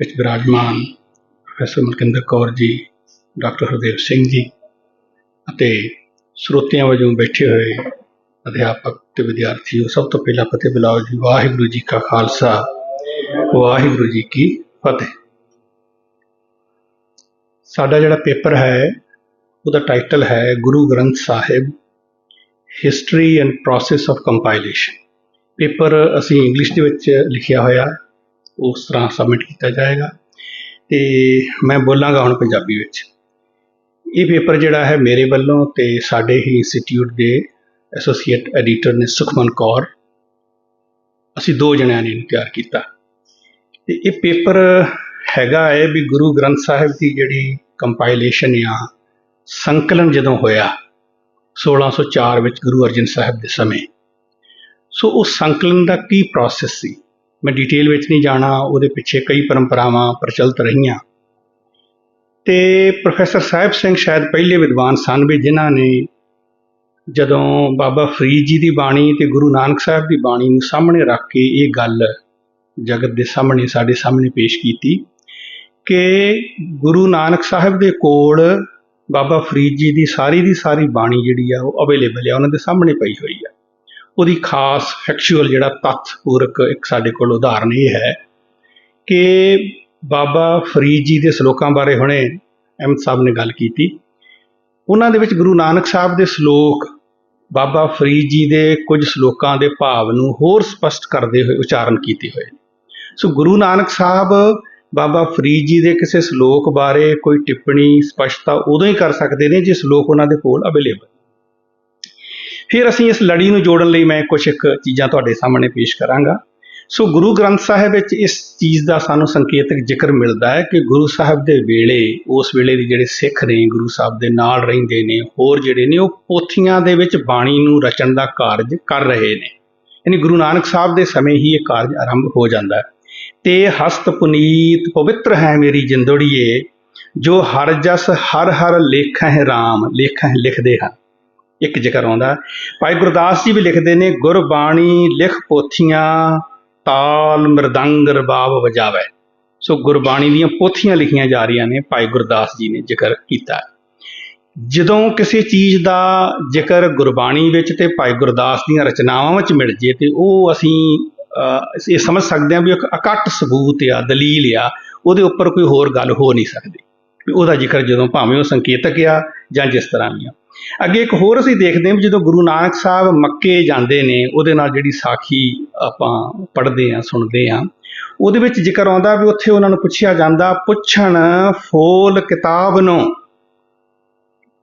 ਵਿੱਚ ਵਿਰਾਜਮਾਨ professor ਮਲਕਿੰਦਰ Kaur ji, doctor Hardev Singh ji ਅਤੇ ਸਰੋਤਿਆਂ ਵਜੋਂ ਬੈਠੇ ਹੋਏ ਅਧਿਆਪਕ ਤੇ ਵਿਦਿਆਰਥੀਓ, ਸਭ ਤੋਂ ਪਹਿਲਾਂ ਫਤਿਹ ਬੁਲਾਓ ਜੀ। ਵਾਹਿਗੁਰੂ ਜੀ ਕਾ ਖਾਲਸਾ, ਵਾਹਿਗੁਰੂ ਜੀ ਕੀ ਫਤਿਹ। ਸਾਡਾ ਜਿਹੜਾ ਪੇਪਰ ਹੈ ਉਹਦਾ ਟਾਈਟਲ ਹੈ Guru Granth Sahib history and process of compilation paper ਅਸੀਂ ਇੰਗਲਿਸ਼ ਦੇ ਵਿੱਚ ਲਿਖਿਆ ਹੋਇਆ, ਉਸ ਤਰ੍ਹਾਂ ਸਬਮਿਟ ਕੀਤਾ ਜਾਏਗਾ। ਤੇ ਮੈਂ ਬੋਲਾਂਗਾ ਹੁਣ ਪੰਜਾਬੀ ਵਿੱਚ। ਇਹ ਪੇਪਰ ਜਿਹੜਾ ਹੈ ਮੇਰੇ ਵੱਲੋਂ ਤੇ ਸਾਡੇ ਹੀ ਇੰਸਟੀਚਿਊਟ ਦੇ ਐਸੋਸੀਏਟ ਐਡੀਟਰ ਨੇ ਸੁਖਮਨ ਕੌਰ, ਅਸੀਂ ਦੋ ਜਣਿਆਂ ਨੇ ਇਹਨੂੰ ਤਿਆਰ ਕੀਤਾ। ਤੇ ਇਹ ਪੇਪਰ ਹੈਗਾ ਹੈ ਵੀ ਗੁਰੂ ਗ੍ਰੰਥ ਸਾਹਿਬ ਦੀ ਜਿਹੜੀ ਕੰਪਾਈਲੇਸ਼ਨ ਜਾਂ ਸੰਕਲਨ ਜਦੋਂ ਹੋਇਆ 1604 ਵਿੱਚ ਗੁਰੂ ਅਰਜਨ ਸਾਹਿਬ ਦੇ ਸਮੇਂ, ਸੋ ਉਹ ਸੰਕਲਨ ਦਾ ਕੀ ਪ੍ਰੋਸੈਸ ਸੀ? ਮੈਂ ਡਿਟੇਲ ਵਿੱਚ ਨਹੀਂ ਜਾਣਾ, ਉਹਦੇ ਪਿੱਛੇ ਕਈ ਪਰੰਪਰਾਵਾਂ ਪ੍ਰਚਲਿਤ ਰਹੀਆਂ। ਤੇ ਪ੍ਰੋਫੈਸਰ ਸਾਹਿਬ ਸਿੰਘ ਸ਼ਾਇਦ ਪਹਿਲੇ ਵਿਦਵਾਨ ਸਨ ਵੀ ਜਿਨ੍ਹਾਂ ਨੇ ਜਦੋਂ ਬਾਬਾ ਫਰੀਦ ਜੀ ਦੀ ਬਾਣੀ ਤੇ ਗੁਰੂ ਨਾਨਕ ਸਾਹਿਬ ਦੀ ਬਾਣੀ ਨੂੰ ਸਾਹਮਣੇ ਰੱਖ ਕੇ ਇਹ ਗੱਲ ਜਗਤ ਦੇ ਸਾਹਮਣੇ, ਸਾਡੇ ਸਾਹਮਣੇ ਪੇਸ਼ ਕੀਤੀ ਕਿ ਗੁਰੂ ਨਾਨਕ ਸਾਹਿਬ ਦੇ ਕੋਲ ਬਾਬਾ ਫਰੀਦ ਜੀ ਦੀ ਸਾਰੀ ਦੀ ਸਾਰੀ ਬਾਣੀ ਜਿਹੜੀ ਆ ਉਹ ਅਵੇਲੇਬਲ ਆ, ਉਹਨਾਂ ਦੇ ਸਾਹਮਣੇ ਪਈ ਹੋਈ ਆ। ਉਹਦੀ ਖਾਸ ਫੈਕਚੁਅਲ ਜਿਹੜਾ ਤੱਥ ਪੂਰਕ ਇੱਕ ਸਾਡੇ ਕੋਲ ਉਦਾਹਰਨ ਇਹ ਹੈ ਕਿ ਬਾਬਾ ਫਰੀਦ ਜੀ ਦੇ ਸ਼ਲੋਕਾਂ ਬਾਰੇ ਹੁਣੇ ਅਹਿਮਦ ਸਾਹਿਬ ਨੇ ਗੱਲ ਕੀਤੀ। ਉਹਨਾਂ ਦੇ ਵਿੱਚ ਗੁਰੂ ਨਾਨਕ ਸਾਹਿਬ ਦੇ ਸ਼ਲੋਕ, ਬਾਬਾ ਫਰੀਦ ਜੀ ਦੇ ਕੁਝ ਸ਼ਲੋਕਾਂ ਦੇ ਭਾਵ ਨੂੰ ਹੋਰ ਸਪਸ਼ਟ ਕਰਦੇ ਹੋਏ ਉਚਾਰਨ ਕੀਤੇ ਹੋਏ ਨੇ। ਸੋ ਗੁਰੂ ਨਾਨਕ ਸਾਹਿਬ ਬਾਬਾ ਫਰੀਦ ਜੀ ਦੇ ਕਿਸੇ ਸ਼ਲੋਕ ਬਾਰੇ ਕੋਈ ਟਿੱਪਣੀ, ਸਪਸ਼ਟਤਾ ਉਦੋਂ ਹੀ ਕਰ ਸਕਦੇ ਨੇ ਜੇ ਸ਼ਲੋਕ ਉਹਨਾਂ ਦੇ ਕੋਲ ਅਵੇਲੇਬਲ ਫਿਰ ਅਸੀਂ ਇਸ ਲੜੀ ਨੂੰ ਜੋੜਨ ਲਈ ਮੈਂ ਕੁਝ ਇੱਕ ਚੀਜ਼ਾਂ ਤੁਹਾਡੇ ਸਾਹਮਣੇ ਪੇਸ਼ ਕਰਾਂਗਾ। ਸੋ ਗੁਰੂ ਗ੍ਰੰਥ ਸਾਹਿਬ ਵਿੱਚ ਇਸ ਚੀਜ਼ ਦਾ ਸਾਨੂੰ ਸੰਕੇਤਕ ਜ਼ਿਕਰ ਮਿਲਦਾ ਹੈ ਕਿ ਗੁਰੂ ਸਾਹਿਬ ਦੇ ਵੇਲੇ, ਉਸ ਵੇਲੇ ਦੇ ਜਿਹੜੇ ਸਿੱਖ ਨੇ, ਗੁਰੂ ਸਾਹਿਬ ਦੇ ਨਾਲ ਰਹਿੰਦੇ ਨੇ, ਹੋਰ ਜਿਹੜੇ ਨੇ, ਉਹ ਪੋਥੀਆਂ ਦੇ ਵਿੱਚ ਬਾਣੀ ਨੂੰ ਰਚਣ ਦਾ ਕਾਰਜ ਕਰ ਰਹੇ ਨੇ। ਯਾਨੀ ਗੁਰੂ ਨਾਨਕ ਸਾਹਿਬ ਦੇ ਸਮੇਂ ਹੀ ਇਹ ਕਾਰਜ ਆਰੰਭ ਹੋ ਜਾਂਦਾ ਹੈ। ਤੇ ਹਸਤ ਪੁਨੀਤ ਪਵਿੱਤਰ ਹੈ ਮੇਰੀ ਜਿੰਦੜੀਏ, ਜੋ ਹਰ ਜਸ ਹਰ ਹਰ ਲੇਖ ਹੈ RAM ਲੇਖ ਹੈ ਲਿਖਦੇ ਹਨ। ਇੱਕ ਜ਼ਿਕਰ ਆਉਂਦਾ, ਭਾਈ ਗੁਰਦਾਸ ਜੀ ਵੀ ਲਿਖਦੇ ਨੇ ਗੁਰਬਾਣੀ ਲਿਖ ਪੋਥੀਆਂ, ਤਾਲ ਮਰਦੰਗ ਰਬਾਬ ਵਜਾਵੇ। ਸੋ ਗੁਰਬਾਣੀ ਦੀਆਂ ਪੋਥੀਆਂ ਲਿਖੀਆਂ ਜਾ ਰਹੀਆਂ ਨੇ, ਭਾਈ ਗੁਰਦਾਸ ਜੀ ਨੇ ਜ਼ਿਕਰ ਕੀਤਾ। ਜਦੋਂ ਕਿਸੇ ਚੀਜ਼ ਦਾ ਜ਼ਿਕਰ ਗੁਰਬਾਣੀ ਵਿੱਚ ਤੇ ਭਾਈ ਗੁਰਦਾਸ ਦੀਆਂ ਰਚਨਾਵਾਂ ਵਿੱਚ ਮਿਲ ਜੇ ਤੇ ਉਹ ਅਸੀਂ ਇਹ ਸਮਝ ਸਕਦੇ ਹਾਂ ਵੀ ਇੱਕ ਇਕੱਠ ਸਬੂਤ ਆ, ਦਲੀਲ ਆ, ਉਹਦੇ ਉੱਪਰ ਕੋਈ ਹੋਰ ਗੱਲ ਹੋ ਨਹੀਂ ਸਕਦੀ। ਵੀ ਉਹਦਾ ਜ਼ਿਕਰ ਜਦੋਂ ਭਾਵੇਂ ਉਹ ਸੰਕੇਤਕ ਆ ਜਾਂ ਜਿਸ ਤਰ੍ਹਾਂ ਵੀ ਆ। ਅੱਗੇ ਇੱਕ ਹੋਰ ਅਸੀਂ ਦੇਖਦੇ ਹਾਂ ਵੀ ਜਦੋਂ ਗੁਰੂ ਨਾਨਕ ਸਾਹਿਬ ਮੱਕੇ ਜਾਂਦੇ ਨੇ, ਉਹਦੇ ਨਾਲ ਜਿਹੜੀ ਸਾਖੀ ਆਪਾਂ ਪੜ੍ਹਦੇ ਆ ਸੁਣਦੇ ਆ ਉਹਦੇ ਵਿੱਚ ਜ਼ਿਕਰ ਆਉਂਦਾ ਵੀ ਉੱਥੇ ਉਹਨਾਂ ਨੂੰ ਪੁੱਛਿਆ ਜਾਂਦਾ, ਪੁੱਛਣ ਫੋਲ ਕਿਤਾਬ ਨੂੰ।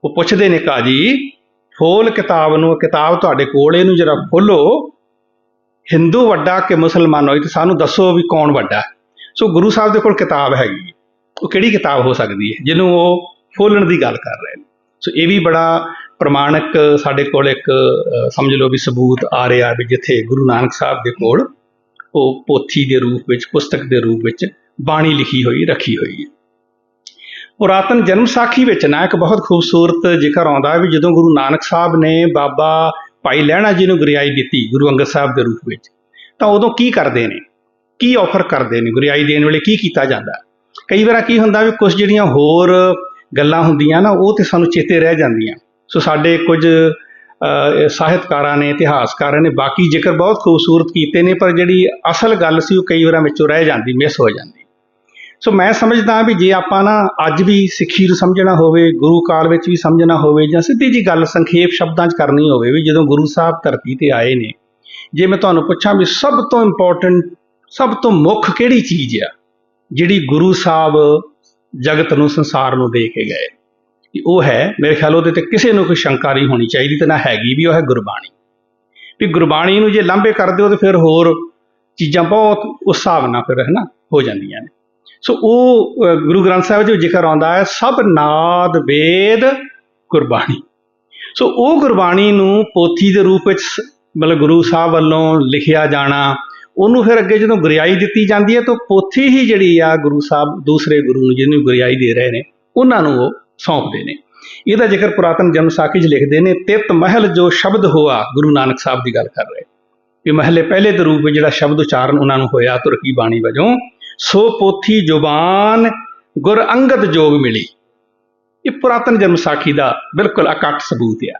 ਉਹ ਪੁੱਛਦੇ ਨੇ ਕਾਜੀ ਫੋਲ ਕਿਤਾਬ ਨੂੰ, ਕਿਤਾਬ ਤੁਹਾਡੇ ਕੋਲ, ਇਹਨੂੰ ਜਰਾ ਖੋਲੋ। ਹਿੰਦੂ ਵੱਡਾ ਕਿ ਮੁਸਲਮਾਨ ਹੋਈ ਤੇ ਸਾਨੂੰ ਦੱਸੋ ਵੀ ਕੌਣ ਵੱਡਾ। ਸੋ ਗੁਰੂ ਸਾਹਿਬ ਦੇ ਕੋਲ ਕਿਤਾਬ ਹੈਗੀ ਉਹ ਕਿਹੜੀ ਕਿਤਾਬ ਹੋ ਸਕਦੀ ਹੈ? ਜਿਹਨੂੰ ਉਹ ਫੋਲਣ ਦੀ ਗੱਲ ਕਰ ਰਹੇ ਨੇ। ਸੋ ਇਹ ਵੀ ਬੜਾ ਪ੍ਰਮਾਣਕ ਸਾਡੇ ਕੋਲ ਇੱਕ ਸਮਝ ਲਓ ਵੀ ਸਬੂਤ ਆ ਰਿਹਾ ਵੀ ਜਿੱਥੇ ਗੁਰੂ ਨਾਨਕ ਸਾਹਿਬ ਦੇ ਕੋਲ ਉਹ ਪੋਥੀ ਦੇ ਰੂਪ ਵਿੱਚ, ਪੁਸਤਕ ਦੇ ਰੂਪ ਵਿੱਚ ਬਾਣੀ ਲਿਖੀ ਹੋਈ, ਰੱਖੀ ਹੋਈ ਹੈ। ਪੁਰਾਤਨ ਜਨਮ ਸਾਖੀ ਵਿੱਚ ਨਾ ਇੱਕ ਬਹੁਤ ਖੂਬਸੂਰਤ ਜ਼ਿਕਰ ਆਉਂਦਾ ਹੈ ਵੀ ਜਦੋਂ ਗੁਰੂ ਨਾਨਕ ਸਾਹਿਬ ਨੇ ਬਾਬਾ ਭਾਈ ਲਹਿਣਾ ਜੀ ਨੂੰ ਗੁਰਿਆਈ ਦਿੱਤੀ ਗੁਰੂ ਅੰਗਦ ਸਾਹਿਬ ਦੇ ਰੂਪ ਵਿੱਚ। ਤਾਂ ਉਦੋਂ ਕੀ ਕਰਦੇ ਨੇ? ਕੀ ਆਫਰ ਕਰਦੇ ਨੇ? ਗੁਰਿਆਈ ਦੇਣ ਵੇਲੇ ਕੀ ਕੀਤਾ ਜਾਂਦਾ? ਕਈ ਵਾਰ ਕੀ ਹੁੰਦਾ ਵੀ ਕੁਝ ਜਿਹੜੀਆਂ ਹੋਰ ਗੱਲਾਂ ਹੁੰਦੀਆਂ ਨਾ, ਉਹ ਤੇ ਸਾਨੂੰ ਚੇਤੇ ਰਹਿ ਜਾਂਦੀਆਂ। ਸੋ ਸਾਡੇ ਕੁਝ ਸਾਹਿਤਕਾਰਾਂ ਨੇ, ਇਤਿਹਾਸਕਾਰਾਂ ਨੇ ਬਾਕੀ ਜ਼ਿਕਰ ਬਹੁਤ ਖੂਬਸੂਰਤ ਕੀਤੇ ਨੇ, ਪਰ ਜਿਹੜੀ ਅਸਲ ਗੱਲ ਸੀ ਉਹ ਕਈ ਵਾਰਾਂ ਵਿੱਚੋਂ ਰਹਿ ਜਾਂਦੀ ਮਿਸ ਹੋ ਜਾਂਦੀ। ਸੋ ਮੈਂ ਸਮਝਦਾ ਵੀ ਜੇ ਆਪਾਂ ਨਾ ਅੱਜ ਵੀ ਸਿੱਖੀ ਨੂੰ ਸਮਝਣਾ ਹੋਵੇ, ਗੁਰੂ ਕਾਲ ਵਿੱਚ ਵੀ ਸਮਝਣਾ ਹੋਵੇ ਜਾਂ ਸਿੱਧੀ ਜੀ ਗੱਲ ਸੰਖੇਪ ਸ਼ਬਦਾਂ 'ਚ ਕਰਨੀ ਹੋਵੇ ਵੀ ਜਦੋਂ ਗੁਰੂ ਸਾਹਿਬ ਧਰਤੀ ਤੇ ਆਏ ਨੇ, ਜੇ ਮੈਂ ਤੁਹਾਨੂੰ ਪੁੱਛਾਂ ਵੀ ਸਭ ਤੋਂ ਇੰਪੋਰਟੈਂਟ ਸਭ ਤੋਂ ਮੁੱਖ ਕਿਹੜੀ ਚੀਜ਼ ਆ ਜਿਹੜੀ ਗੁਰੂ ਸਾਹਿਬ ਜਗਤ ਨੂੰ, ਸੰਸਾਰ ਨੂੰ ਦੇ ਕੇ ਗਏ? ਕਿ ਉਹ ਹੈ, ਮੇਰੇ ਖਿਆਲ ਉਹਦੇ ਤੇ ਕਿਸੇ ਨੂੰ ਕੋਈ ਸ਼ੰਕਾ ਨਹੀਂ ਹੋਣੀ ਚਾਹੀਦੀ ਤੇ ਨਾ ਹੈਗੀ ਵੀ ਉਹ ਹੈ ਗੁਰਬਾਣੀ। ਵੀ ਗੁਰਬਾਣੀ ਨੂੰ ਜੇ ਲਾਂਭੇ ਕਰ ਦਿਓ ਤੇ ਫਿਰ ਹੋਰ ਚੀਜ਼ਾਂ ਬਹੁਤ ਉਸ ਹਿਸਾਬ ਨਾਲ ਫਿਰ, ਹੈ ਨਾ, ਹੋ ਜਾਂਦੀਆਂ ਨੇ। ਸੋ ਉਹ ਗੁਰੂ ਗ੍ਰੰਥ ਸਾਹਿਬ ਜੋ ਜ਼ਿਕਰ ਆਉਂਦਾ ਹੈ, ਸਭ ਨਾਦ ਵੇਦ ਗੁਰਬਾਣੀ। ਸੋ ਉਹ ਗੁਰਬਾਣੀ ਨੂੰ ਪੋਥੀ ਦੇ ਰੂਪ ਵਿੱਚ ਮਤਲਬ ਗੁਰੂ ਸਾਹਿਬ ਵੱਲੋਂ ਲਿਖਿਆ ਜਾਣਾ, ਉਹਨੂੰ ਫਿਰ ਅੱਗੇ ਜਦੋਂ ਗੁਰਿਆਈ ਦਿੱਤੀ ਜਾਂਦੀ ਹੈ ਤਾਂ ਪੋਥੀ ਹੀ ਜਿਹੜੀ ਆ ਗੁਰੂ ਸਾਹਿਬ, ਦੂਸਰੇ ਗੁਰੂ ਨੂੰ ਜਿਹਨੂੰ ਗੁਰਿਆਈ ਦੇ ਰਹੇ ਨੇ, ਉਹਨਾਂ ਨੂੰ ਉਹ ਸੌਂਪਦੇ ਨੇ। ਇਹਦਾ ਜ਼ਿਕਰ ਪੁਰਾਤਨ ਜਨਮ ਸਾਖੀ 'ਚ ਲਿਖਦੇ ਨੇ, ਤਿਤ ਮਹਿਲ ਜੋ ਸ਼ਬਦ ਹੋਆ, ਗੁਰੂ ਨਾਨਕ ਸਾਹਿਬ ਦੀ ਗੱਲ ਕਰ ਰਹੇ। ਕਿ ਮਹਿਲੇ ਪਹਿਲੇ ਦੇ ਰੂਪ ਵਿੱਚ ਜਿਹੜਾ ਸ਼ਬਦ ਉਚਾਰਨ ਉਹਨਾਂ ਨੂੰ ਹੋਇਆ, ਤੁਰਕੀ ਬਾਣੀ ਵਜੋਂ। ਸੋ ਪੋਥੀ ਜ਼ੁਬਾਨ ਗੁਰ ਅੰਗਦ ਜੋਗ ਮਿਲੀ। ਇਹ ਪੁਰਾਤਨ ਜਨਮ ਸਾਖੀ ਦਾ ਬਿਲਕੁਲ ਅਕੱਟ ਸਬੂਤ ਆ।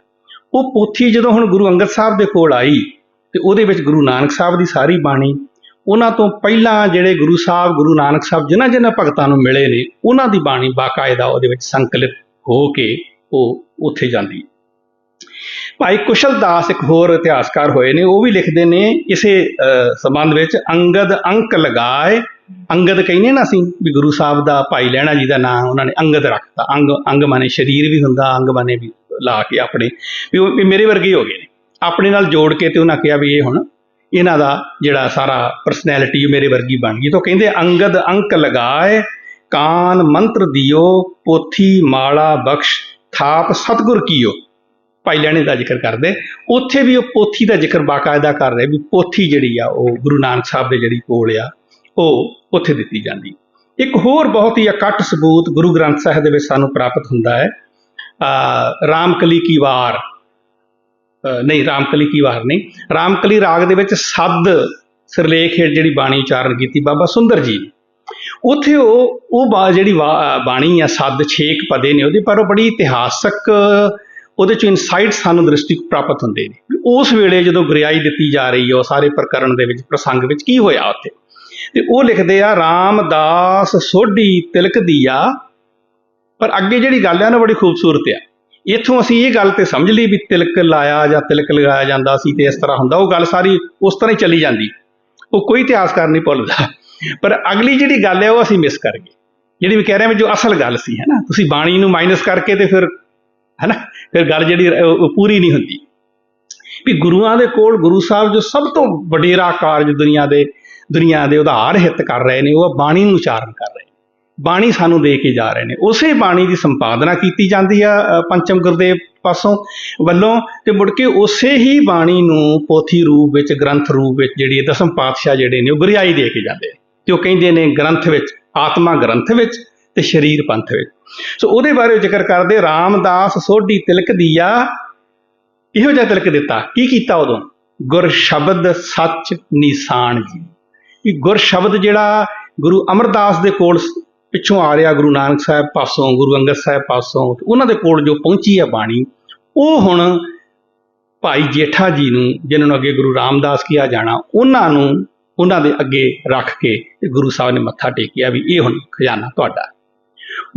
ਉਹ ਪੋਥੀ ਜਦੋਂ ਹੁਣ ਗੁਰੂ ਅੰਗਦ ਸਾਹਿਬ ਦੇ ਕੋਲ ਆਈ ਤੇ ਉਹਦੇ ਵਿੱਚ ਗੁਰੂ ਨਾਨਕ ਸਾਹਿਬ ਦੀ ਸਾਰੀ ਬਾਣੀ ਉਹਨਾਂ ਤੋਂ ਪਹਿਲਾਂ ਜਿਹੜੇ ਗੁਰੂ ਸਾਹਿਬ ਗੁਰੂ ਨਾਨਕ ਸਾਹਿਬ ਜਿਨ੍ਹਾਂ ਜਿਨ੍ਹਾਂ ਭਗਤਾਂ ਨੂੰ ਮਿਲੇ ਨੇ ਉਹਨਾਂ ਦੀ ਬਾਣੀ ਬਾਕਾਇਦਾ ਉਹਦੇ ਵਿੱਚ ਸੰਕਲਿਤ ਹੋ ਕੇ ਉਹ ਉੱਥੇ ਜਾਂਦੀ। ਭਾਈ ਕੁਸ਼ਲ ਦਾਸ ਇੱਕ ਹੋਰ ਇਤਿਹਾਸਕਾਰ ਹੋਏ ਨੇ ਉਹ ਵੀ ਲਿਖਦੇ ਨੇ ਇਸੇ ਅਹ, ਸੰਬੰਧ ਵਿੱਚ ਅੰਗਦ ਅੰਕ ਲਗਾਏ ਅੰਗਦ ਕਹਿੰਦੇ ਨਾ ਅਸੀਂ ਵੀ ਗੁਰੂ ਸਾਹਿਬ ਦਾ ਭਾਈ ਲੈਣਾ ਜੀ ਦਾ ਨਾਂ ਉਹਨਾਂ ਨੇ ਅੰਗਦ ਰੱਖਤਾ। ਅੰਗ ਅੰਗ ਮਾਨੇ ਸਰੀਰ ਵੀ ਹੁੰਦਾ, ਅੰਗ ਮਾਨੇ ਵੀ ਲਾ ਕੇ ਆਪਣੇ। ਵੀ ਉਹ ਵੀ ਮੇਰੇ ਵਰਗੇ ਹੋ ਗਏ ਨੇ। ਆਪਣੇ ਨਾਲ ਜੋੜ ਕੇ ਤੇ ਉਹਨਾਂ ਕਿਹਾ ਵੀ ਇਹ ਹੁਣ ਇਹਨਾਂ ਦਾ ਜਿਹੜਾ ਸਾਰਾ ਪਰਸਨੈਲਿਟੀ ਮੇਰੇ ਵਰਗੀ ਬਣ ਗਈ। ਤਾਂ ਕਹਿੰਦੇ, ਅੰਗਦ ਅੰਕ ਲਗਾਏ, ਕਾਨ ਮੰਤਰ ਦਿਓ, ਪੋਥੀ ਮਾਲਾ ਬਖਸ਼, ਥਾਪ ਸਤਗੁਰ ਕੀਓ। ਭਾਈ ਲੈਣੇ ਦਾ ਜ਼ਿਕਰ ਕਰਦੇ। ਉੱਥੇ ਵੀ ਉਹ ਪੋਥੀ ਦਾ ਜ਼ਿਕਰ ਬਾਕਾਇਦਾ ਕਰ ਰਹੇ ਵੀ ਪੋਥੀ ਜਿਹੜੀ ਆ ਉਹ ਗੁਰੂ ਨਾਨਕ ਸਾਹਿਬ ਦੇ ਜਿਹੜੀ ਕੋਲ ਆ ਉਹ ਉੱਥੇ ਦਿੱਤੀ ਜਾਂਦੀ। ਇੱਕ ਹੋਰ ਬਹੁਤ ਹੀ ਅਕੱਟ ਸਬੂਤ ਗੁਰੂ ਗ੍ਰੰਥ ਸਾਹਿਬ ਦੇ ਵਿੱਚ ਸਾਨੂੰ ਪ੍ਰਾਪਤ ਹੁੰਦਾ ਹੈ। ਆ ਰਾਮਕਲੀ ਕੀ ਵਾਰ। ਅ, ਨਹੀਂ ਰਾਮਕਲੀ ਕੀ ਵਾਰ ਨਹੀਂ। ਰਾਮਕਲੀ ਰਾਗ ਦੇ ਵਿੱਚ ਸੱਦ ਸਿਰਲੇਖ ਹੇਠ ਜਿਹੜੀ ਬਾਣੀ ਉਚਾਰਨ ਕੀਤੀ ਬਾਬਾ ਸੁੰਦਰ ਜੀ ਨੇ। ਉੱਥੇ ਉਹ ਉਹ ਬਾ- ਜਿਹੜੀ ਵਾ- ਬਾਣੀ ਆ ਸੱਦ ਛੇਕ ਪਦੇ ਨੇ ਉਹਦੇ ਪਰ ਉਹ ਬੜੀ ਇਤਿਹਾਸਕ ਉਹਦੇ ਚ ਇਨਸਾਈਟ ਸਾਨੂੰ ਦ੍ਰਿਸ਼ਟੀ ਪ੍ਰਾਪਤ ਹੁੰਦੇ ਨੇ। ਉਸ ਵੇਲੇ ਜਦੋਂ ਗੁਰਿਆਈ ਦਿੱਤੀ ਜਾ ਰਹੀ ਹੈ ਉਹ ਸਾਰੇ ਪ੍ਰਕਰਣ ਦੇ ਵਿੱਚ ਪ੍ਰਸੰਗ ਵਿੱਚ ਕੀ ਹੋਇਆ ਉੱਥੇ? ਤੇ ਉਹ ਲਿਖਦੇ ਆ, ਰਾਮਦਾਸ ਸੋਢੀ ਤਿਲਕ ਦੀਆ। ਪਰ ਅੱਗੇ ਜਿਹੜੀ ਗੱਲ ਆ ਨਾ, ਬੜੀ ਖੂਬਸੂਰਤ ਆ। ਇੱਥੋਂ ਅਸੀਂ ਇਹ ਗੱਲ ਤੇ ਸਮਝ ਲਈ ਵੀ ਤਿਲਕ ਲਾਇਆ ਜਾਂ ਤਿਲਕ ਲਗਾਇਆ ਜਾਂਦਾ ਸੀ ਤੇ ਇਸ ਤਰ੍ਹਾਂ ਹੁੰਦਾ। ਉਹ ਗੱਲ ਸਾਰੀ ਉਸ ਤਰ੍ਹਾਂ ਹੀ ਚੱਲੀ ਜਾਂਦੀ। ਉਹ ਕੋਈ ਇਤਿਹਾਸਕਾਰ ਨਹੀਂ ਭੁੱਲਦਾ। ਪਰ ਅਗਲੀ ਜਿਹੜੀ ਗੱਲ ਹੈ ਉਹ ਅਸੀਂ ਮਿਸ ਕਰ ਗਏ। ਜਿਹੜੀ ਮੈਂ ਕਹਿ ਰਿਹਾ ਵੀ ਜੋ ਅਸਲ ਗੱਲ ਸੀ, ਹੈ ਨਾ? ਤੁਸੀਂ ਬਾਣੀ ਨੂੰ ਮਾਈਨਸ ਕਰਕੇ ਤੇ ਫਿਰ, ਹੈ ਨਾ? ਫਿਰ ਗੱਲ ਜਿਹੜੀ ਉਹ ਪੂਰੀ ਨਹੀਂ ਹੁੰਦੀ। ਵੀ ਗੁਰੂਆਂ ਦੇ ਕੋਲ ਗੁਰੂ ਸਾਹਿਬ ਜੋ ਸਭ ਤੋਂ ਵਡੇਰਾ ਕਾਰਜ ਦੁਨੀਆ ਦੇ ਦੁਨੀਆ ਦੇ ਉਧਾਰ ਹਿੱਤ ਕਰ ਰਹੇ ਨੇ, ਉਹ ਬਾਣੀ ਨੂੰ ਉਚਾਰਨ ਕਰ ਰਹੇ ਨੇ। ਬਾਣੀ ਸਾਨੂੰ ਦੇ ਕੇ ਜਾ ਰਹੇ ਨੇ। ਉਸੇ ਬਾਣੀ ਦੀ ਸੰਪਾਦਨਾ ਕੀਤੀ ਜਾਂਦੀ ਆ ਪੰਚਮ ਗੁਰਦੇਵ ਪਾਸੋਂ ਵੱਲੋਂ ਤੇ ਮੁੜ ਕੇ ਉਸੇ ਹੀ ਬਾਣੀ ਨੂੰ ਪੋਥੀ ਰੂਪ ਵਿੱਚ, ਗ੍ਰੰਥ ਰੂਪ ਵਿੱਚ ਜਿਹੜੀ ਦਸਮ ਪਾਤਸ਼ਾਹ ਜਿਹੜੇ ਨੇ, ਉਹ ਗੁਰਿਆਈ ਦੇ ਕੇ ਜਾਂਦੇ ਨੇ। ਤੇ ਉਹ ਕਹਿੰਦੇ ਨੇ ਗ੍ਰੰਥ ਵਿੱਚ, ਆਤਮਾ ਗ੍ਰੰਥ ਵਿੱਚ ਤੇ ਸਰੀਰ ਪੰਥ ਵਿੱਚ। ਸੋ ਉਹਦੇ ਬਾਰੇ ਜ਼ਿਕਰ ਕਰਦੇ, ਰਾਮਦਾਸ ਸੋਢੀ ਤਿਲਕ ਦੀਆ ਇਹੋ ਜਿਹਾ ਤਿਲਕ ਦਿੱਤਾ। ਕੀ ਕੀਤਾ ਉਦੋਂ? ਗੁਰ ਸ਼ਬਦ ਸੱਚ ਨਿਸ਼ਾਨ ਜੀ। ਕਿ ਗੁਰ ਸ਼ਬਦ ਜਿਹੜਾ ਗੁਰੂ ਅਮਰਦਾਸ ਦੇ ਕੋਲ ਪਿੱਛੋਂ ਆ ਰਿਹਾ, ਗੁਰੂ ਨਾਨਕ ਸਾਹਿਬ ਪਾਸੋਂ, ਗੁਰੂ ਅੰਗਦ ਸਾਹਿਬ ਪਾਸੋਂ ਉਹਨਾਂ ਦੇ ਕੋਲ ਜੋ ਪਹੁੰਚੀ ਹੈ ਬਾਣੀ, ਉਹ ਹੁਣ ਭਾਈ ਜੇਠਾ ਜੀ ਨੂੰ, ਜਿਨ੍ਹਾਂ ਨੂੰ ਅੱਗੇ ਗੁਰੂ ਰਾਮਦਾਸ ਕਿਹਾ ਜਾਣਾ, ਉਹਨਾਂ ਨੂੰ ਉਹਨਾਂ ਦੇ ਅੱਗੇ ਰੱਖ ਕੇ ਗੁਰੂ ਸਾਹਿਬ ਨੇ ਮੱਥਾ ਟੇਕਿਆ ਵੀ ਇਹ ਹੁਣ ਖਜ਼ਾਨਾ ਤੁਹਾਡਾ।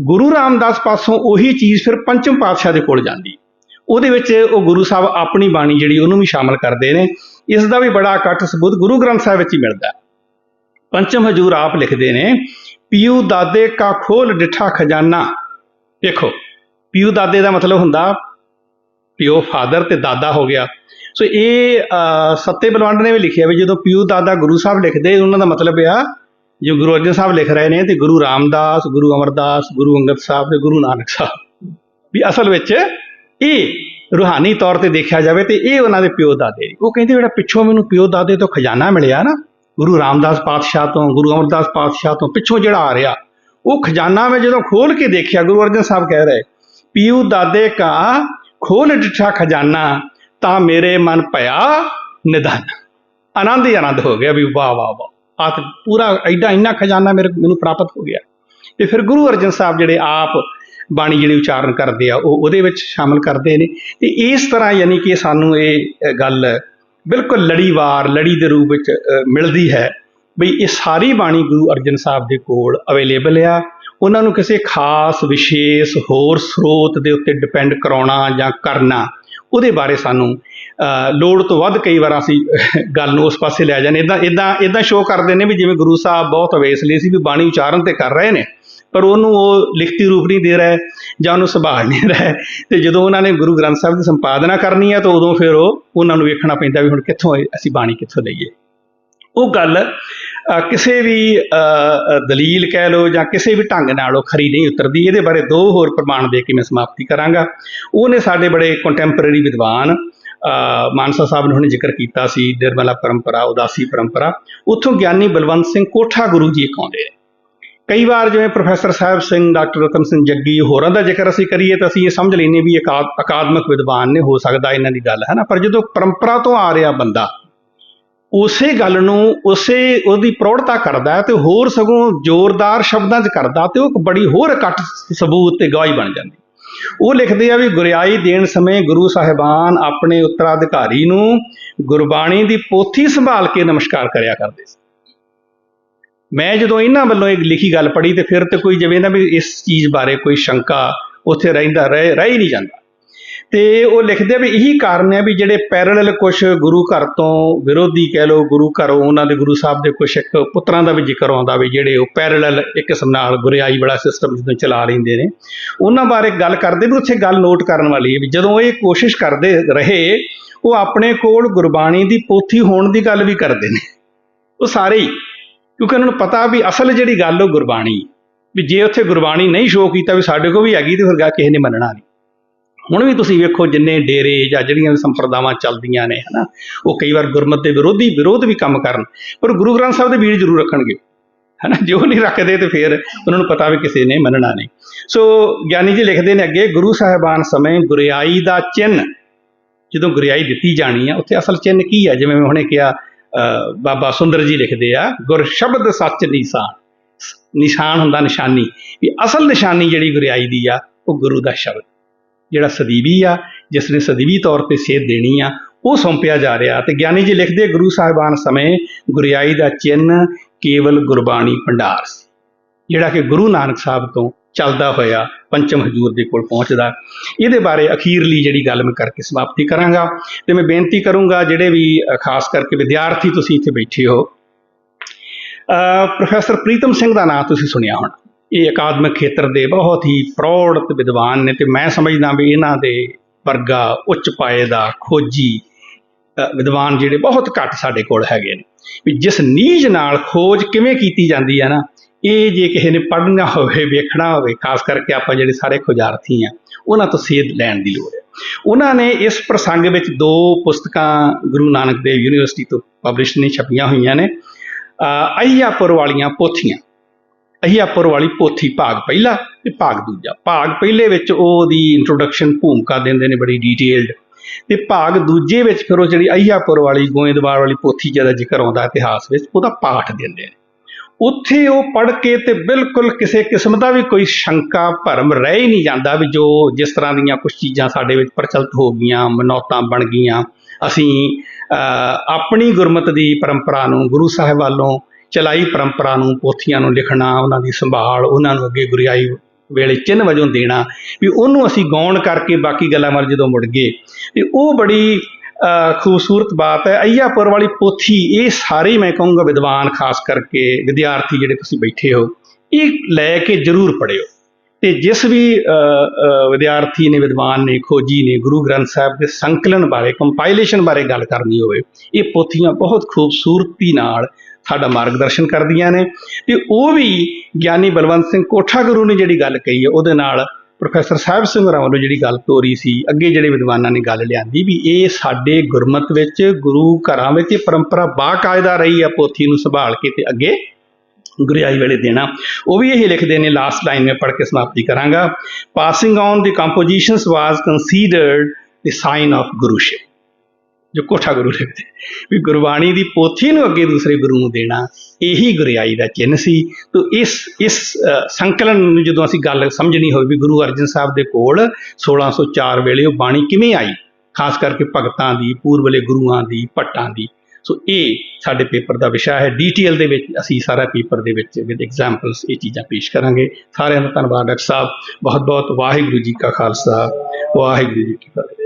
ਗੁਰੂ ਰਾਮਦਾਸ ਪਾਸੋਂ ਉਹੀ ਚੀਜ਼ ਫਿਰ ਪੰਚਮ ਪਾਤਸ਼ਾਹ ਦੇ ਕੋਲ ਜਾਂਦੀ। ਉਹਦੇ ਵਿੱਚ ਉਹ ਗੁਰੂ ਸਾਹਿਬ ਆਪਣੀ ਬਾਣੀ ਜਿਹੜੀ ਉਹਨੂੰ ਵੀ ਸ਼ਾਮਲ ਕਰਦੇ ਨੇ, ਇਸ ਦਾ ਵੀ ਬੜਾ ਇਕੱਠ ਸਬੂਤ ਗੁਰੂ ਗ੍ਰੰਥ ਸਾਹਿਬ ਵਿੱਚ ਹੀ ਮਿਲਦਾ। ਪੰਚਮ ਹਜੂਰ ਆਪ ਲਿਖਦੇ ਨੇ ਪੀਊ ਦਾਦੇ ਕਾ ਖੋਲ ਡਿਠਾ ਖਜ਼ਾਨਾ। ਦੇਖੋ ਪੀਊ ਦਾਦੇ ਦਾ ਮਤਲਬ ਹੁੰਦਾ ਪਿਓ ਫਾਦਰ ਤੇ ਦਾਦਾ ਹੋ ਗਿਆ। ਸੋ ਇਹ ਅਹ, ਸੱਤੇ ਬਲਵੰਡ ਨੇ ਵੀ ਲਿਖਿਆ ਵੀ ਜਦੋਂ ਪਿਓ ਦਾਦਾ ਗੁਰੂ ਸਾਹਿਬ ਲਿਖਦੇ ਉਹਨਾਂ ਦਾ ਮਤਲਬ ਆ ਜੋ ਗੁਰੂ ਅਰਜਨ ਸਾਹਿਬ ਲਿਖ ਰਹੇ ਨੇ ਤੇ ਗੁਰੂ ਰਾਮਦਾਸ ਗੁਰੂ ਅਮਰਦਾਸ ਗੁਰੂ ਅੰਗਦ ਸਾਹਿਬ ਤੇ ਗੁਰੂ ਨਾਨਕ ਸਾਹਿਬ। ਵੀ ਅਸਲ ਵਿੱਚ ਇਹ ਰੂਹਾਨੀ ਤੌਰ ਤੇ ਦੇਖਿਆ ਜਾਵੇ ਤੇ ਇਹ ਉਹਨਾਂ ਦੇ ਪਿਓ ਦਾਦੇ ਨੇ। ਉਹ ਕਹਿੰਦੇ ਜਿਹੜਾ ਪਿੱਛੋਂ ਮੈਨੂੰ ਪਿਓ ਦਾਦੇ ਤੋਂ ਖਜ਼ਾਨਾ ਮਿਲਿਆ ਨਾ ਗੁਰੂ ਰਾਮਦਾਸ ਪਾਤਸ਼ਾਹ ਤੋਂ, ਗੁਰੂ ਅਮਰਦਾਸ ਪਾਤਸ਼ਾਹ ਤੋਂ ਪਿੱਛੋਂ ਜਿਹੜਾ ਆ ਰਿਹਾ, ਉਹ ਖਜ਼ਾਨਾ ਮੈਂ ਜਦੋਂ ਖੋਲ ਕੇ ਦੇਖਿਆ, ਗੁਰੂ ਅਰਜਨ ਸਾਹਿਬ ਕਹਿ ਰਹੇ, ਪੀਊ ਦਾਦੇ ਕਾ ਖੋਲ ਡਿਠਾ ਖਜ਼ਾਨਾ, ਤਾਂ ਮੇਰੇ ਮਨ ਭਇਆ ਨਿਧਨ। ਆਨੰਦ ਹੀ ਆਨੰਦ ਹੋ ਗਿਆ ਵੀ ਵਾਹ ਵਾਹ ਵਾਹ। ਆਤ ਪੂਰਾ ਐਡਾ ਇੰਨਾ ਖਜ਼ਾਨਾ ਮੇਰੇ ਮੈਨੂੰ ਪ੍ਰਾਪਤ ਹੋ ਗਿਆ। ਤੇ ਫਿਰ ਗੁਰੂ ਅਰਜਨ ਸਾਹਿਬ ਜਿਹੜੇ ਆਪ ਬਾਣੀ ਜਿਹੜੀ ਉਚਾਰਨ ਕਰਦੇ ਆ, ਉਹ ਉਹਦੇ ਵਿੱਚ ਸ਼ਾਮਲ ਕਰਦੇ ਨੇ। ਤੇ ਇਸ ਤਰ੍ਹਾਂ ਯਾਨੀ ਕਿ ਸਾਨੂੰ ਇਹ ਗੱਲ ਬਿਲਕੁਲ ਲੜੀਵਾਰ, ਲੜੀ ਦੇ ਰੂਪ ਵਿੱਚ ਮਿਲਦੀ ਹੈ। ਬਈ ਇਹ ਸਾਰੀ ਬਾਣੀ ਗੁਰੂ ਅਰਜਨ ਸਾਹਿਬ ਦੇ ਕੋਲ ਅਵੇਲੇਬਲ ਆ। ਉਹਨਾਂ ਨੂੰ ਕਿਸੇ ਖਾਸ, ਵਿਸ਼ੇਸ਼ ਹੋਰ ਸਰੋਤ ਦੇ ਉੱਤੇ ਡਿਪੈਂਡ ਕਰਾਉਣਾ ਜਾਂ ਕਰਨਾ, ਉਹਦੇ ਬਾਰੇ ਸਾਨੂੰ ਲੋੜ ਤੋਂ ਵੱਧ ਕਈ ਵਾਰ ਅਸੀਂ ਗੱਲ ਨੂੰ ਉਸ ਪਾਸੇ ਲੈ ਜਾਂਦੇ ਇਦਾਂ ਇਦਾਂ ਇਦਾਂ ਸ਼ੋਅ ਕਰਦੇ ਨੇ ਵੀ ਜਿਵੇਂ ਗੁਰੂ ਸਾਹਿਬ ਬਹੁਤ ਅਵੇਸਲੇ ਸੀ ਵੀ ਬਾਣੀ ਉਚਾਰਨ ਤੇ ਕਰ ਰਹੇ ਨੇ। ਪਰ ਉਹਨੂੰ ਉਹ ਲਿਖਤੀ ਰੂਪ ਨਹੀਂ ਦੇ ਰਿਹਾ, ਜਾਂ ਉਹਨੂੰ ਸੰਭਾਲ ਨਹੀਂ ਰਿਹਾ। ਤੇ ਜਦੋਂ ਉਹਨਾਂ ਨੇ ਗੁਰੂ ਗ੍ਰੰਥ ਸਾਹਿਬ ਦੀ ਸੰਪਾਦਨਾ ਕਰਨੀ ਹੈ ਤਾਂ ਉਦੋਂ ਫਿਰ ਉਹ ਉਹਨਾਂ ਨੂੰ ਵੇਖਣਾ ਪੈਂਦਾ ਵੀ ਹੁਣ ਕਿੱਥੋਂ ਇਹ ਅਸੀਂ ਬਾਣੀ ਕਿੱਥੋਂ ਲਈਏ। ਉਹ ਗੱਲ ਕਿਸੇ ਵੀ ਦਲੀਲ ਕਹਿ ਲਓ ਜਾਂ ਕਿਸੇ ਵੀ ਢੰਗ ਨਾਲ ਉਹ ਖਰੀ ਨਹੀਂ ਉਤਰਦੀ, ਇਹਦੇ ਬਾਰੇ ਦੋ ਹੋਰ ਪ੍ਰਮਾਣ ਦੇ ਕੇ ਮੈਂ ਸਮਾਪਤੀ ਕਰਾਂਗਾ। ਉਹਨੇ ਸਾਡੇ ਬੜੇ ਕੰਟੈਂਪਰੇਰੀ ਵਿਦਵਾਨ ਮਾਨਸਾ ਸਾਹਿਬ ਨੇ ਹੁਣੇ ਜ਼ਿਕਰ ਕੀਤਾ ਸੀ, ਨਿਰਮਲਾ ਪਰੰਪਰਾ, ਉਦਾਸੀ ਪਰੰਪਰਾ। ਉੱਥੋਂ ਗਿਆਨੀ ਬਲਵੰਤ ਸਿੰਘ ਕੋਠਾ ਗੁਰੂ ਜੀ ਇੱਕ ਆਉਂਦੇ ਨੇ। ਕਈ ਵਾਰ ਜਿਵੇਂ ਪ੍ਰੋਫੈਸਰ ਸਾਹਿਬ ਸਿੰਘ, ਡਾਕਟਰ ਰਤਨ ਸਿੰਘ ਜੱਗੀ ਹੋਰਾਂ ਦਾ ਜ਼ਿਕਰ ਅਸੀਂ ਕਰੀਏ ਤਾਂ ਅਸੀਂ ਇਹ ਸਮਝ ਲੈਂਦੇ ਵੀ ਅਕਾ- ਅਕਾਦਮਿਕ ਵਿਦਵਾਨ ਨੇ, ਹੋ ਸਕਦਾ ਇਹਨਾਂ ਦੀ ਗੱਲ ਹੈ ਨਾ ਪਰ ਜਦੋਂ ਪਰੰਪਰਾ ਤੋਂ ਆ ਰਿਹਾ ਬੰਦਾ, ਉਸੇ ਗੱਲ ਨੂੰ, ਉਸੇ ਉਹਦੀ ਪ੍ਰੌੜਤਾ ਕਰਦਾ ਹੈ ਤੇ ਹੋਰ ਸਗੋਂ ਜ਼ੋਰਦਾਰ ਸ਼ਬਦਾਂ 'ਚ ਕਰਦਾ ਤੇ ਉਹ ਇੱਕ ਬੜੀ ਹੋਰ ਇਕੱਠ ਸਬੂਤ ਤੇ ਗਵਾਹੀ ਬਣ ਜਾਂਦੀ। ਉਹ ਲਿਖਦੇ ਆ ਵੀ ਗੁਰਿਆਈ ਦੇਣ ਸਮੇਂ ਗੁਰੂ ਸਾਹਿਬਾਨ ਆਪਣੇ ਉੱਤਰਾਧਿਕਾਰੀ ਨੂੰ ਗੁਰਬਾਣੀ ਦੀ ਪੋਥੀ ਸੰਭਾਲ ਕੇ ਨਮਸਕਾਰ ਕਰਿਆ ਕਰਦੇ ਸੀ। ਮੈਂ ਜਦੋਂ ਇਹਨਾਂ ਵੱਲੋਂ ਇਹ ਲਿਖੀ ਗੱਲ ਪੜ੍ਹੀ ਤੇ ਫਿਰ ਤੇ ਕੋਈ ਜਿਵੇਂ ਨਾ ਵੀ ਇਸ ਚੀਜ਼ ਬਾਰੇ ਕੋਈ ਸ਼ੰਕਾ ਉੱਥੇ ਰਹਿੰਦਾ, ਰਹਿ ਰਹਿ ਹੀ ਨਹੀਂ ਜਾਂਦਾ। ਤੇ ਉਹ ਲਿਖਦੇ ਵੀ ਇਹੀ ਕਾਰਨ ਹੈ ਵੀ ਜਿਹੜੇ ਪੈਰਲਲ ਕੁਝ ਗੁਰੂ ਘਰ ਤੋਂ ਵਿਰੋਧੀ ਕਹਿ ਲਓ ਗੁਰੂ ਘਰੋਂ ਉਹਨਾਂ ਦੇ ਗੁਰੂ ਸਾਹਿਬ ਦੇ ਕੁਝ ਇੱਕ ਪੁੱਤਰਾਂ ਦਾ ਵੀ ਜ਼ਿਕਰ ਆਉਂਦਾ ਵੀ ਜਿਹੜੇ ਉਹ ਪੈਰਲਲ ਇੱਕ ਕਿਸਮ ਨਾਲ ਗੁਰਿਆਈ ਵਾਲਾ ਸਿਸਟਮ ਜਦੋਂ ਚਲਾ ਲੈਂਦੇ ਨੇ, ਉਹਨਾਂ ਬਾਰੇ ਗੱਲ ਕਰਦੇ ਵੀ ਉੱਥੇ ਗੱਲ ਨੋਟ ਕਰਨ ਵਾਲੀ ਹੈ ਵੀ ਜਦੋਂ ਇਹ ਕੋਸ਼ਿਸ਼ ਕਰਦੇ ਰਹੇ, ਉਹ ਆਪਣੇ ਕੋਲ ਗੁਰਬਾਣੀ ਦੀ ਪੋਥੀ ਹੋਣ ਦੀ ਗੱਲ ਵੀ ਕਰਦੇ ਨੇ। ਉਹ ਸਾਰੇ ਹੀ। ਕਿਉਂਕਿ ਉਹਨਾਂ ਨੂੰ ਪਤਾ ਵੀ ਅਸਲ ਜਿਹੜੀ ਗੱਲ ਉਹ ਗੁਰਬਾਣੀ ਵੀ ਜੇ ਉੱਥੇ ਗੁਰਬਾਣੀ ਨਹੀਂ ਸ਼ੋਅ ਕੀਤਾ ਵੀ ਸਾਡੇ ਕੋਲ ਵੀ ਹੈਗੀ ਤੇ ਫਿਰ ਗਾ ਕਿਸੇ ਨੇ ਮੰਨਣਾ ਨਹੀਂ। ਹੁਣ ਵੀ ਤੁਸੀਂ ਵੇਖੋ ਜਿੰਨੇ ਡੇਰੇ ਜਾਂ ਜਿਹੜੀਆਂ ਵੀ ਸੰਪਰਦਾਵਾਂ ਚੱਲਦੀਆਂ ਨੇ, ਹਨਾ, ਉਹ ਕਈ ਵਾਰ ਗੁਰਮਤ ਦੇ ਵਿਰੋਧੀ ਵਿਰੋਧ ਵੀ ਕੰਮ ਕਰਨ। ਪਰ ਗੁਰੂ ਗ੍ਰੰਥ ਸਾਹਿਬ ਦੇ ਵੀਰ ਜ਼ਰੂਰ ਰੱਖਣਗੇ, ਹਨਾ, ਜੇ ਉਹ ਨਹੀਂ ਰੱਖਦੇ ਤੇ ਫਿਰ ਉਹਨਾਂ ਨੂੰ ਪਤਾ ਵੀ ਕਿਸੇ ਨੇ ਮੰਨਣਾ ਨਹੀਂ। ਸੋ ਗਿਆਨੀ ਜੀ ਲਿਖਦੇ ਨੇ ਅੱਗੇ, ਗੁਰੂ ਸਾਹਿਬਾਨ ਸਮੇਂ ਗੁਰਿਆਈ ਦਾ ਚਿੰਨ ਜਦੋਂ ਗੁਰਿਆਈ ਦਿੱਤੀ ਜਾਣੀ ਆ, ਉੱਥੇ ਅਸਲ ਚਿੰਨ ਕੀ ਆ? ਜਿਵੇਂ ਮੈਂ ਹੁਣੇ ਕਿਹਾ ਬਾਬਾ ਸੁੰਦਰ ਜੀ ਲਿਖਦੇ ਆ, ਗੁਰ ਸ਼ਬਦ ਸੱਚ ਨਿਸ਼ਾਨ। ਨਿਸ਼ਾਨ ਹੁੰਦਾ ਨਿਸ਼ਾਨੀ। ਵੀ ਅਸਲ ਨਿਸ਼ਾਨੀ ਜਿਹੜੀ ਗੁਰਿਆਈ ਦੀ ਆ, ਉਹ ਗੁਰੂ ਦਾ ਸ਼ਬਦ। ਜਿਹੜਾ ਸਦੀਵੀ ਆ, ਜਿਸ ਨੇ ਸਦੀਵੀ ਤੌਰ ਤੇ ਸੇਧ ਦੇਣੀ ਆ, ਉਹ ਸੌਂਪਿਆ ਜਾ ਰਿਹਾ। ਤੇ ਗਿਆਨੀ ਜੀ ਲਿਖਦੇ ਗੁਰੂ ਸਾਹਿਬਾਨ ਸਮੇਂ ਗੁਰਿਆਈ ਦਾ ਚਿੰਨ ਕੇਵਲ ਗੁਰਬਾਣੀ ਭੰਡਾਰ ਸੀ। ਜਿਹੜਾ ਕਿ ਗੁਰੂ ਨਾਨਕ ਸਾਹਿਬ ਤੋਂ ਚੱਲਦਾ ਹੋਇਆ ਪੰਚਮ ਹਜੂਰ ਦੇ ਕੋਲ ਪਹੁੰਚਦਾ। ਇਹਦੇ ਬਾਰੇ ਅਖੀਰਲੀ ਜਿਹੜੀ ਗੱਲ ਮੈਂ ਕਰਕੇ ਸਮਾਪਤੀ ਕਰਾਂਗਾ ਤੇ ਮੈਂ ਬੇਨਤੀ ਕਰੂੰਗਾ ਜਿਹੜੇ ਵੀ ਖਾਸ ਕਰਕੇ ਵਿਦਿਆਰਥੀ ਤੁਸੀਂ ਇੱਥੇ ਬੈਠੇ ਹੋ ਪ੍ਰੋਫੈਸਰ ਪ੍ਰੀਤਮ ਸਿੰਘ ਦਾ ਨਾਮ ਤੁਸੀਂ ਸੁਣਿਆ ਹੋਣਾ। ਇਹ ਅਕਾਦਮਿਕ ਖੇਤਰ ਦੇ ਬਹੁਤ ਹੀ ਪ੍ਰੌੜ ਤੇ ਵਿਦਵਾਨ ਨੇ ਤੇ ਮੈਂ ਸਮਝਦਾ ਵੀ ਇਹਨਾਂ ਦੇ ਵਰਗਾ ਉੱਚ ਪਾਏ ਦਾ ਖੋਜੀ ਵਿਦਵਾਨ ਜਿਹੜੇ ਬਹੁਤ ਘੱਟ ਸਾਡੇ ਕੋਲ ਹੈਗੇ ਨੇ। ਵੀ ਜਿਸ ਨੀਜ ਨਾਲ ਖੋਜ ਕਿਵੇਂ ਕੀਤੀ ਜਾਂਦੀ ਹੈ ਨਾ, ਇਹ ਜੇ ਕਿਸੇ ਨੇ ਪੜ੍ਹਨਾ ਹੋਵੇ, ਵੇਖਣਾ ਹੋਵੇ, ਖਾਸ ਕਰਕੇ ਆਪਾਂ ਜਿਹੜੇ ਸਾਰੇ ਖੋਜਾਰਥੀ ਆ, ਉਹਨਾਂ ਤੋਂ ਸੇਧ ਲੈਣ ਦੀ ਲੋੜ ਹੈ। ਉਹਨਾਂ ਨੇ ਇਸ ਪ੍ਰਸੰਗ ਵਿੱਚ ਦੋ ਪੁਸਤਕਾਂ ਗੁਰੂ ਨਾਨਕ ਦੇਵ ਯੂਨੀਵਰਸਿਟੀ ਤੋਂ ਪਬਲਿਸ਼ ਨੇ ਛਪੀਆਂ ਹੋਈਆਂ ਨੇ। ਅਹ ਅਹੀਆਪੁਰ ਵਾਲੀਆਂ ਪੋਥੀਆਂ। ਅਹੀਆਪੁਰ ਵਾਲੀ ਪੋਥੀ ਭਾਗ ਪਹਿਲਾ ਤੇ ਭਾਗ ਦੂਜਾ। ਭਾਗ ਪਹਿਲੇ ਵਿੱਚ ਉਹਦੀ ਇੰਟਰੋਡਕਸ਼ਨ ਭੂਮਿਕਾ ਦਿੰਦੇ ਨੇ, ਬੜੀ ਡੀਟੇਲਡ ਤੇ ਭਾਗ ਦੂਜੇ ਵਿੱਚ ਫਿਰ ਉਹ ਜਿਹੜੀ ਅਹੀਆਪੁਰ ਵਾਲੀ ਗੋਇੰਦਵਾਲ ਵਾਲੀ ਪੋਥੀ ਜਿਹਦਾ ਜ਼ਿਕਰ ਆਉਂਦਾ ਇਤਿਹਾਸ ਵਿੱਚ ਉਹਦਾ ਪਾਠ ਦਿੰਦੇ ਨੇ। ਉੱਥੇ ਉਹ ਪੜ੍ਹ ਕੇ ਤੇ ਬਿਲਕੁਲ ਕਿਸੇ ਕਿਸਮ ਦਾ ਵੀ ਕੋਈ ਸ਼ੰਕਾ ਭਰਮ ਰਹਿ ਹੀ ਨਹੀਂ ਜਾਂਦਾ ਵੀ ਜੋ ਜਿਸ ਤਰ੍ਹਾਂ ਦੀਆਂ ਕੁਝ ਚੀਜ਼ਾਂ ਸਾਡੇ ਵਿੱਚ ਪ੍ਰਚਲਿਤ ਹੋ ਗਈਆਂ ਮਨੌਤਾਂ ਬਣ ਗਈਆਂ ਅਸੀਂ ਅਹ, ਆਪਣੀ ਗੁਰਮਤ ਦੀ ਪਰੰਪਰਾ ਨੂੰ ਗੁਰੂ ਸਾਹਿਬ ਵੱਲੋਂ ਚਲਾਈ ਪਰੰਪਰਾ ਨੂੰ ਪੋਥੀਆਂ ਨੂੰ ਲਿਖਣਾ ਉਹਨਾਂ ਦੀ ਸੰਭਾਲ ਉਹਨਾਂ ਨੂੰ ਅੱਗੇ ਗੁਰਿਆਈ ਵੇਲੇ ਚਿੰਨ੍ਹ ਵਜੋਂ ਦੇਣਾ, ਵੀ ਉਹਨੂੰ ਅਸੀਂ ਗੌਣ ਕਰਕੇ ਬਾਕੀ ਗੱਲਾਂ ਵੱਲ ਜਦੋਂ ਮੁੜ ਗਏ, ਤੇ ਉਹ ਬੜੀ ਖੂਬਸੂਰਤ ਬਾਤ ਹੈ। ਅਈਆਪੁਰ ਵਾਲੀ ਪੋਥੀ, ਇਹ ਸਾਰੇ ਮੈਂ ਕਹੂੰਗਾ ਵਿਦਵਾਨ ਖਾਸ ਕਰਕੇ ਵਿਦਿਆਰਥੀ ਜਿਹੜੇ ਤੁਸੀਂ ਬੈਠੇ ਹੋ, ਇਹ ਲੈ ਕੇ ਜ਼ਰੂਰ ਪੜਿਓ ਤੇ ਜਿਸ ਵੀ ਵਿਦਿਆਰਥੀ ਨੇ, ਵਿਦਵਾਨ ਨੇ, ਖੋਜੀ ਨੇ, ਗੁਰੂ ਗ੍ਰੰਥ ਸਾਹਿਬ ਦੇ ਸੰਕਲਨ ਬਾਰੇ ਕੰਪਾਈਲੇਸ਼ਨ ਬਾਰੇ ਗੱਲ ਕਰਨੀ ਹੋਵੇ, ਇਹ ਪੋਥੀਆਂ ਬਹੁਤ ਖੂਬਸੂਰਤੀ ਨਾਲ ਸਾਡਾ ਮਾਰਗਦਰਸ਼ਨ ਕਰਦੀਆਂ ਨੇ। ਤੇ ਉਹ ਵੀ ਗਿਆਨੀ ਬਲਵੰਤ ਸਿੰਘ ਕੋਠਾ ਗੁਰੂ ਨੇ ਜਿਹੜੀ ਗੱਲ ਕਹੀ ਹੈ, ਉਹਦੇ ਨਾਲ ਪ੍ਰੋਫੈਸਰ ਸਾਹਿਬ ਸਿੰਘ ਹੋਰਾਂ ਵੱਲੋਂ ਜਿਹੜੀ ਗੱਲ ਤੋਰੀ ਸੀ, ਅੱਗੇ ਜਿਹੜੇ ਵਿਦਵਾਨਾਂ ਨੇ ਗੱਲ ਲਿਆਂਦੀ ਵੀ ਇਹ ਸਾਡੇ ਗੁਰਮਤ ਵਿੱਚ, ਗੁਰੂ ਘਰਾਂ ਵਿੱਚ ਇਹ ਪਰੰਪਰਾ ਬਾਕਾਇਦਾ ਰਹੀ ਹੈ ਪੋਥੀ ਨੂੰ ਸੰਭਾਲ ਕੇ ਤੇ ਅੱਗੇ ਗੁਰਿਆਈ ਵੇਲੇ ਦੇਣਾ। ਉਹ ਵੀ ਇਹ ਲਿਖਦੇ ਨੇ ਲਾਸਟ ਲਾਈਨ ਮੈਂ ਪੜ੍ਹ ਕੇ ਸਮਾਪਤੀ ਕਰਾਂਗਾ। Passing on the compositions was considered the sign of guruship ਜੋ ਕੋਠਾ ਗੁਰੂ ਲਿਖਦੇ ਵੀ ਗੁਰਬਾਣੀ ਦੀ ਪੋਥੀ ਨੂੰ ਅੱਗੇ ਦੂਸਰੇ ਗੁਰੂ ਨੂੰ ਦੇਣਾ, ਇਹੀ ਗੁਰਿਆਈ ਦਾ ਚਿੰਨ੍ਹ ਸੀ। ਤੋ ਇਸ ਇਸ ਸੰਕਲਨ ਨੂੰ ਜਦੋਂ ਅਸੀਂ ਗੱਲ ਸਮਝਣੀ ਹੋਵੇ ਵੀ ਗੁਰੂ ਅਰਜਨ ਸਾਹਿਬ ਦੇ ਕੋਲ 1604 ਵੇਲੇ ਉਹ ਬਾਣੀ ਕਿਵੇਂ ਆਈ? ਖਾਸ ਕਰਕੇ ਭਗਤਾਂ ਦੀ ਪੂਰਬਲੇ ਗੁਰੂਆਂ ਦੀ, ਭੱਟਾਂ ਦੀ। ਸੋ ਇਹ ਸਾਡੇ ਪੇਪਰ ਦਾ ਵਿਸ਼ਾ ਹੈ। ਡੀਟੇਲ ਦੇ ਵਿੱਚ ਅਸੀਂ ਸਾਰਾ ਪੇਪਰ ਦੇ ਵਿੱਚ ਵਿਦ ਐਗਜ਼ਾਮਪਲਸ ਇਹ ਚੀਜ਼ਾਂ ਪੇਸ਼ ਕਰਾਂਗੇ। ਸਾਰਿਆਂ ਦਾ ਧੰਨਵਾਦ ਡਾਕਟਰ ਸਾਹਿਬ। ਬਹੁਤ ਬਹੁਤ ਵਾਹਿਗੁਰੂ ਜੀ ਕਾ ਖਾਲਸਾ। ਵਾਹਿਗੁਰੂ ਜੀ ਕੀ ਫਤਿਹ।